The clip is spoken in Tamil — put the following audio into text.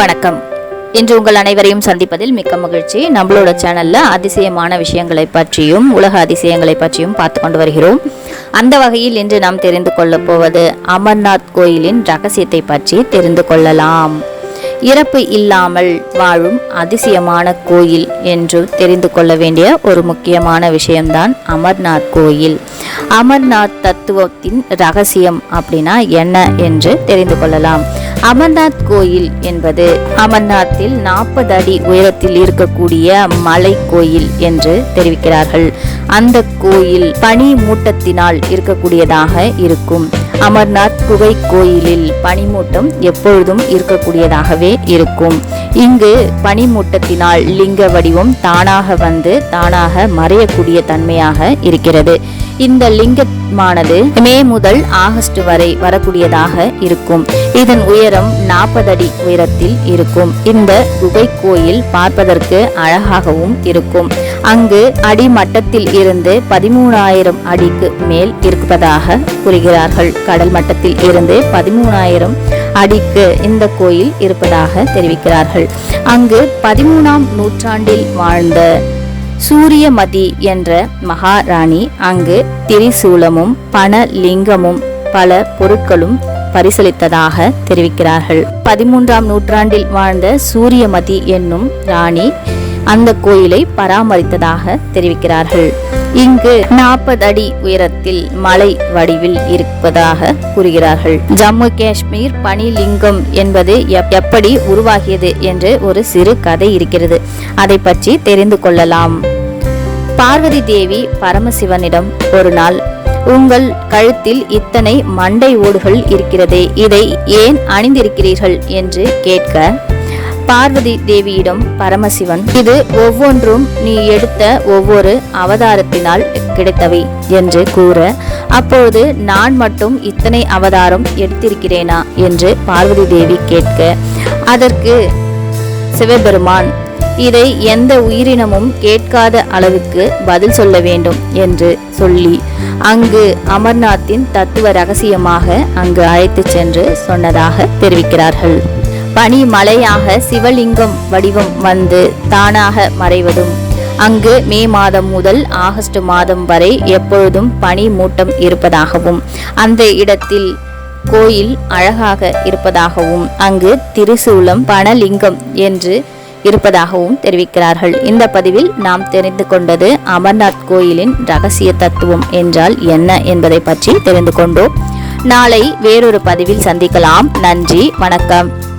வணக்கம். இன்று உங்கள் அனைவரையும் சந்திப்பதில் மிக்க மகிழ்ச்சி. நம்மளோட சேனல்ல அதிசயமான விஷயங்களை பற்றியும் உலக அதிசயங்களை பற்றியும் பார்த்து கொண்டு வருகிறோம். அந்த வகையில் இன்று நாம் தெரிந்து கொள்ளப் போவது அமர்நாத் கோயிலின் ரகசியத்தை பற்றி தெரிந்து கொள்ளலாம். இறப்பு இல்லாமல் வாழும் அதிசயமான கோயில் என்று தெரிந்து கொள்ள வேண்டிய ஒரு முக்கியமான விஷயம்தான் அமர்நாத் கோயில். அமர்நாத் தத்துவத்தின் ரகசியம் அப்படின்னா என்ன என்று தெரிந்து கொள்ளலாம். அமர்நாத் கோயில் என்பது அமர்நாத்தில் நாற்பது அடி உயரத்தில் இருக்கக்கூடிய மலை கோயில் என்று தெரிவிக்கிறார்கள். அந்த கோயில் பனி மூட்டத்தினால் இருக்கக்கூடியதாக இருக்கும். அமர்நாத் குகை கோயிலில் பனிமூட்டம் எப்பொழுதும் இருக்கக்கூடியதாகவே இருக்கும். இங்கு பனிமூட்டத்தினால் லிங்க வடிவம் தானாக வந்து தானாக மறையக்கூடிய தன்மையாக இருக்கிறது. இந்த லிங்கமானது மே முதல் ஆகஸ்ட் வரை வரக்கூடியதாக இருக்கும். இதன் உயரம் நாற்பது அடி உயரத்தில் இருக்கும். இந்த குகை கோயில் பார்ப்பதற்கு அழகாகவும் இருக்கும். அங்கு அடிமட்டத்தில் இருந்து பதிமூணாயிரம் அடிக்கு மேல் இருப்பதாக கூறுகிறார்கள். கடல் மட்டத்தில் இருந்து பதிமூணாயிரம் அடிக்கு இந்த கோயில் இருப்பதாக தெரிவிக்கிறார்கள். அங்கு பதிமூணாம் நூற்றாண்டில் வாழ்ந்த சூரியமதி என்ற மகாராணி அங்கு திரிசூலமும் பண லிங்கமும் பல பொருட்களும் பரிசளித்ததாக தெரிவிக்கிறார்கள். பதிமூன்றாம் நூற்றாண்டில் வாழ்ந்த சூரியமதி என்னும் ராணி அந்த கோயிலை பராமரித்ததாக தெரிவிக்கிறார்கள். இங்கு நாற்பது அடி உயரத்தில் மலை வடிவில் இருப்பதாக கூறுகிறார்கள். ஜம்மு காஷ்மீர் பனிலிங்கம் என்பது எப்- எப்படி உருவாகியது என்று ஒரு சிறு கதை இருக்கிறது. அதை பற்றி தெரிந்து கொள்ளலாம். பார்வதி தேவி பரமசிவனிடம் ஒரு நாள் உங்கள் கழுத்தில் இத்தனை மண்டை ஓடுகள் இருக்கிறதே இதை ஏன் அணிந்திருக்கிறீர்கள்? என்று கேட்க பார்வதி தேவியிடம் பரமசிவன் இது ஒவ்வொன்றும் நீ எடுத்த ஒவ்வொரு அவதாரத்தினால் கிடைத்தவை என்று கூற அப்பொழுது நான் மட்டும் இத்தனை அவதாரம் எடுத்திருக்கிறேனா என்று பார்வதி தேவி கேட்க அதற்கு சிவபெருமான் இதை எந்த உயிரினமும் கேட்காத அளவுக்கு பதில் சொல்ல வேண்டும் என்று சொல்லி அங்கு அமர்நாத்தின் தத்துவ ரகசியமாக அங்கு அழைத்துச் சென்று சொன்னதாக தெரிவிக்கிறார்கள். பனி மலையாக சிவலிங்கம் வடிவம் வந்து தானாக மறைவதும். அங்கு மே மாதம் முதல் ஆகஸ்ட் மாதம் வரை எப்பொழுதும் பனி மூட்டம் இருப்பதாகவும் அந்த இடத்தில் கோயில் அழகாக இருப்பதாகவும் அங்கு திரிசூலம் பணலிங்கம் என்று இருப்பதாகவும் தெரிவிக்கிறார்கள். இந்த பதிவில் நாம் தெரிந்து கொண்டது அமர்நாத் கோயிலின் ரகசிய தத்துவம் என்றால் என்ன என்பதை பற்றி தெரிந்து கொண்டோம். நாளை வேறொரு பதிவில் சந்திக்கலாம். நன்றி வணக்கம்.